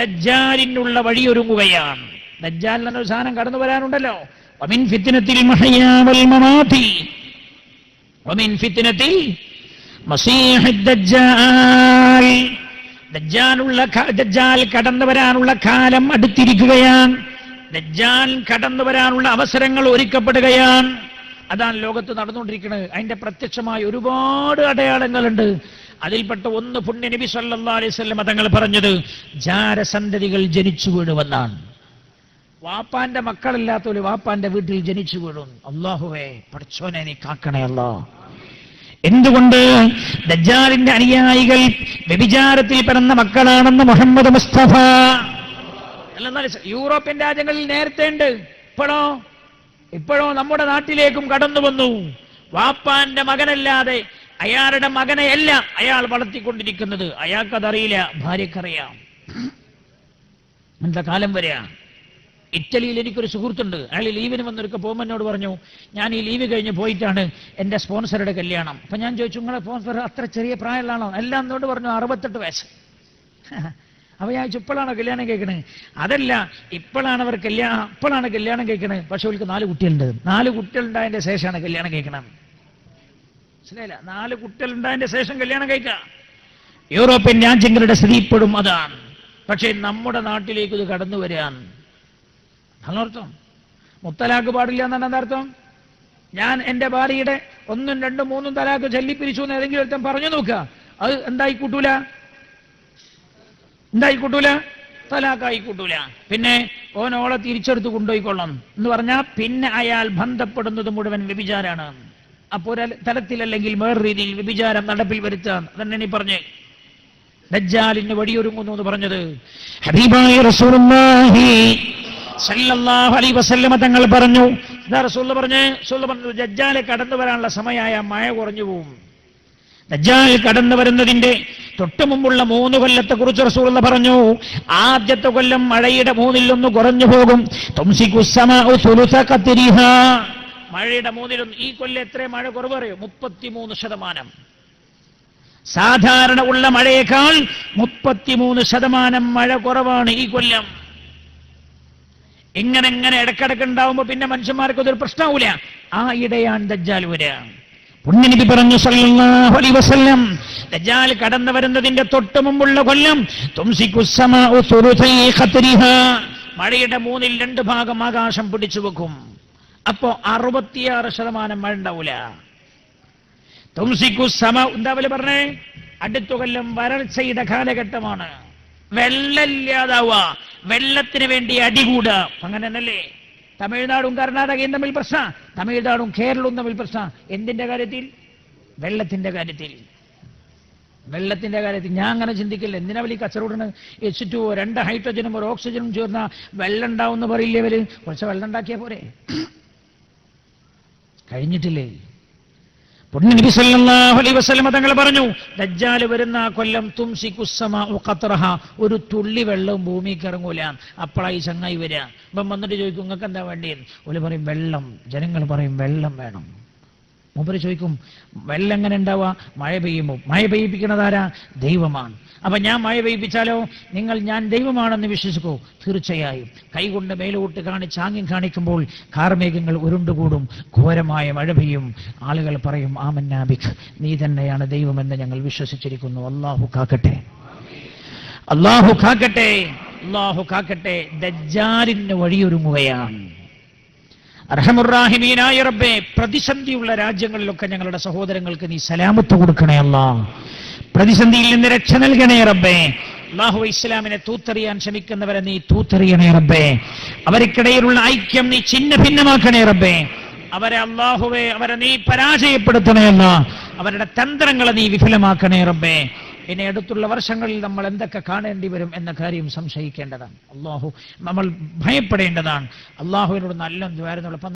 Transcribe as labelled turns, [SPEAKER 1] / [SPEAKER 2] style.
[SPEAKER 1] ദജ്ജാലിനുള്ള വഴിയൊരുങ്ങുകയാണ്. ദജ്ജാൽ എന്നൊരു സാധനം കടന്നു വരാനുണ്ടല്ലോ. ക- ദജ്ജാൽ കടന്നു വരാനുള്ള കാലം അടുത്തിരിക്കുകയാണ്. ദജ്ജാൽ കടന്നു വരാനുള്ള അവസരങ്ങൾ ഒരുക്കപ്പെടുകയാണ്. അതാണ് ലോകത്ത് നടന്നുകൊണ്ടിരിക്കുന്നത്. അതിന്റെ പ്രത്യക്ഷമായ ഒരുപാട് അടയാളങ്ങളുണ്ട്. അതിൽപ്പെട്ട ഒന്ന് പുണ്യ നബി സല്ലാസ്വല്ലം തങ്ങൾ പറഞ്ഞത് ജാരസന്തതികൾ ജനിച്ചു വീഴുമെന്നാണ്. വാപ്പാന്റെ മക്കളില്ലാത്ത ഒരു വാപ്പാന്റെ വീട്ടിൽ ജനിച്ചു വീഴും. അള്ളാഹുവേ പഠിച്ചോനെ നീ കാക്കണേ അല്ലാ. എന്തുകൊണ്ട് ദജ്ജാലിന്റെ അനുയായികൾ വ്യഭിചാരത്തിൽ പിറന്ന മക്കളാണെന്ന് മുഹമ്മദ് മുസ്തഫ? യൂറോപ്യൻ രാജ്യങ്ങളിൽ നേരത്തെ ഉണ്ട് ഇപ്പോഴോ? ഇപ്പോഴോ നമ്മുടെ നാട്ടിലേക്കും കടന്നു വന്നു വാപ്പാന്റെ മകനല്ലാതെ അയാളുടെ മകനെയല്ല അയാൾ വളർത്തിക്കൊണ്ടിരിക്കുന്നത്. അയാൾക്കതറിയില്ല ഭാര്യക്കറിയാം. എന്താ കാലം വരെയാ ഇറ്റലിയിൽ എനിക്കൊരു സുഹൃത്തുണ്ട്. അയാൾ ലീവിന് വന്നൊരുക്കെ പോകുമ്പോൾ പറഞ്ഞു ഞാൻ ഈ ലീവ് കഴിഞ്ഞ് പോയിട്ടാണ് എന്റെ സ്പോൺസറുടെ കല്യാണം. അപ്പം ഞാൻ ചോദിച്ചു നിങ്ങളെ സ്പോൺസർ അത്ര ചെറിയ പ്രായമുള്ളതാണോ? എല്ലാം എന്നോട് പറഞ്ഞു അറുപത്തെട്ട് വയസ്സ്. അപ്പൊ ഞാൻ ഇപ്പോഴാണോ കല്യാണം കേൾക്കണേ അതല്ല ഇപ്പോഴാണ് അവർ കല്യാണം ഇപ്പോഴാണ് കല്യാണം കേൾക്കണേ പക്ഷെ അവർക്ക് നാല് കുട്ടികളുണ്ട്. നാല് കുട്ടികളുണ്ടായതിന്റെ ശേഷമാണ് കല്യാണം കേൾക്കണം മനസ്സിലായില്ല. നാല് കുട്ടികളുണ്ടായതിന്റെ ശേഷം കല്യാണം കഴിക്കാം. യൂറോപ്യൻ രാജ്യങ്ങളുടെ സ്ഥിതി ഇപ്പോഴും അതാണ്. പക്ഷേ നമ്മുടെ നാട്ടിലേക്ക് ഇത് കടന്നു വരാൻ അർത്ഥം മുത്തലാക്ക് പാടില്ല എന്നാണ് അർത്ഥം ഞാൻ എന്റെ ഭാര്യയുടെ ഒന്നും രണ്ടും മൂന്നും തലാക്ക് ചൊല്ലിപ്പിരിച്ചു എന്ന് ഏതെങ്കിലും ഒരുത്തം പറഞ്ഞു നോക്കുക. അത് എന്തായി കൂട്ടൂല എന്തായി കൂട്ടൂല തലാക്കായി കൂട്ടൂല പിന്നെ ഓനോളെ തിരിച്ചെടുത്ത് കൊണ്ടുപോയിക്കൊള്ളണം എന്ന് പറഞ്ഞാൽ പിന്നെ അയാൾ ബന്ധപ്പെടുന്നത് മുഴുവൻ വ്യഭിചാരാണ് അപ്പോൾ ഒരു തലത്തിലല്ലെങ്കിൽ വേറെ രീതിയിൽ വ്യഭിചാരം നടപ്പിൽ വരുത്താൻ. അതന്നെ നീ പറഞ്ഞേ. ദജ്ജാലിന് വടിയൊരുങ്ങുന്നു എന്ന് പറഞ്ഞത്. ഹബീബായ റസൂലുള്ളാഹി സല്ലല്ലാഹു അലൈഹി വസല്ലമ തങ്ങൾ പറഞ്ഞു. ഇതാ റസൂൽ പറഞ്ഞു റസൂൽ പറഞ്ഞു ദജ്ജാലെ കടന്നു വരാനുള്ള സമയമായ മഴ കുറഞ്ഞു പോകും ദജ്ജാൽ കടന്നു വരുന്നതിന്റെ തൊട്ടു മുമ്പുള്ള മൂന്ന് കൊല്ലത്തെ കുറിച്ച് റസൂൽ പറഞ്ഞു. ആദ്യത്തെ കൊല്ലം മഴയുടെ മൂന്നിലൊന്ന് കുറഞ്ഞു പോകും. ഖത്രിഹ. മഴയുടെ മൂന്നിലൊന്ന് ഈ കൊല്ലം എത്ര മഴ കുറവ് അറിയോ? മുപ്പത്തിമൂന്ന് ശതമാനം. സാധാരണ ഉള്ള മഴയേക്കാൾ മുപ്പത്തിമൂന്ന് ശതമാനം മഴ കുറവാണ് ഈ കൊല്ലം. ഇങ്ങനെ ഇങ്ങനെ ഇടക്കിടക്ക് ഉണ്ടാവുമ്പോ പിന്നെ മനുഷ്യന്മാർക്ക് അതൊരു പ്രശ്നമാവൂല ആ ഇടയാണ് ദജ്ജാൽ വരിക. പുണ്യനിധി പറഞ്ഞു വസല്ലം ദജ്ജാൽ കടന്നു വരുന്നതിന്റെ തൊട്ട് മുമ്പുള്ള കൊല്ലം തുംസിക്കുസമ. മഴയുടെ മൂന്നിൽ രണ്ട് ഭാഗം ആകാശം പിടിച്ചു വെക്കും. അപ്പോ അറുപത്തിയാറ് ശതമാനം മഴ ഉണ്ടാവൂല. തുംസിക്കു സമ ഉണ്ടാവില്ല പറഞ്ഞേ? അടുത്ത കൊല്ലം വരൾച്ചയുടെ കാലഘട്ടമാണ്. വെള്ളമില്ലാതാവുക. വെള്ളത്തിന് വേണ്ടി അടികൂടുക അങ്ങനെ തന്നെയല്ലേ തമിഴ്നാടും കർണാടകയും തമ്മിൽ പ്രശ്ന. തമിഴ്നാടും കേരളവും തമ്മിൽ പ്രശ്ന. എന്തിന്റെ കാര്യത്തിൽ? വെള്ളത്തിന്റെ കാര്യത്തിൽ. വെള്ളത്തിന്റെ കാര്യത്തിൽ. ഞാൻ അങ്ങനെ ചിന്തിക്കില്ല. എന്തിനാ വലിയ കച്ചറോടാണ്? എച്ച് ടു രണ്ട് ഹൈഡ്രജനും ഒരു ഓക്സിജനും ചേർന്ന വെള്ളം ഉണ്ടാവും എന്ന് പറയില്ലേ ഇവർ കുറച്ച് വെള്ളം ഉണ്ടാക്കിയാ പോരെ. കഴിഞ്ഞിട്ടില്ലേ? സല്ലല്ലാഹു അലൈഹി തങ്ങൾ പറഞ്ഞു ദജ്ജാൽ വരുന്ന ആ കൊല്ലം തുംസിക്കുസ്സമാഉ ഖത്റഹ ഒരു തുള്ളി വെള്ളവും ഭൂമിക്ക് ഇറങ്ങൂല. അപ്പോഴായി ചങ്ങായി വരിക അപ്പം വന്നിട്ട് ചോദിക്കും നിങ്ങൾക്ക് എന്താ വേണ്ടിയെന്ന്? ഓൽ പറയും വെള്ളം. ജനങ്ങൾ പറയും വെള്ളം വേണം. മൂപ്പര് ചോദിക്കും വെള്ളം എങ്ങനെ ഉണ്ടാവുക? മഴ പെയ്യുമ്പോൾ മഴ പെയ്യിപ്പിക്കുന്നത് ആരാ ദൈവമാണ്. അപ്പൊ ഞാൻ മഴ പെയ്യിപ്പിച്ചാലോ? നിങ്ങൾ ഞാൻ ദൈവമാണെന്ന് വിശ്വസിക്കൂ. തീർച്ചയായും. കൈകൊണ്ട് മേലോട്ട് കാണിച്ച് ആംഗ്യം കാണിക്കുമ്പോൾ കാർമേഘങ്ങൾ ഉരുണ്ടുകൂടും. ഘോരമായ മഴ പെയ്യും. ആളുകൾ പറയും ആമന്നാബിക് നീ തന്നെയാണ് ദൈവമെന്ന് ഞങ്ങൾ വിശ്വസിച്ചിരിക്കുന്നു. അള്ളാഹു കാക്കട്ടെ. അള്ളാഹു കാക്കട്ടെ. അള്ളാഹു കാക്കട്ടെ. ദജ്ജാലിന് വഴിയൊരുങ്ങുകയാണ്. അർഹമുറാഹിമീനായ റബ്ബേ പ്രതിസന്ധിയുള്ള രാജ്യങ്ങളിലൊക്കെ ഞങ്ങളുടെ സഹോദരങ്ങൾക്ക് നീ സലാമത്ത് കൊടുക്കണേ അല്ല. പ്രതിസന്ധിയിൽ നിന്ന് രക്ഷ നൽകണേ റബ്ബേ. അള്ളാഹു ഇസ്ലാമിനെ തൂത്തെറിയാൻ ശ്രമിക്കുന്നവരെ നീ തൂത്തെറിയണേ റബ്ബേ. അവർക്കിടയിലുള്ള ഐക്യം നീ ചിന്ന ഭിന്നമാക്കണേ റബ്ബേ. അവരെ അള്ളാഹുവെ അവരെ നീ പരാജയപ്പെടുത്തണേ അല്ല. അവരുടെ തന്ത്രങ്ങളെ നീ വിഫലമാക്കണേ റബ്ബേ. ഇനി അടുത്തുള്ള വർഷങ്ങളിൽ നമ്മൾ എന്തൊക്കെ കാണേണ്ടി വരും എന്ന കാര്യം സംശയിക്കേണ്ടതാണ്. അള്ളാഹു നമ്മൾ ഭയപ്പെടേണ്ടതാണ്. അള്ളാഹുവിനോട് നല്ല ദ്വാരുന്നുള്ള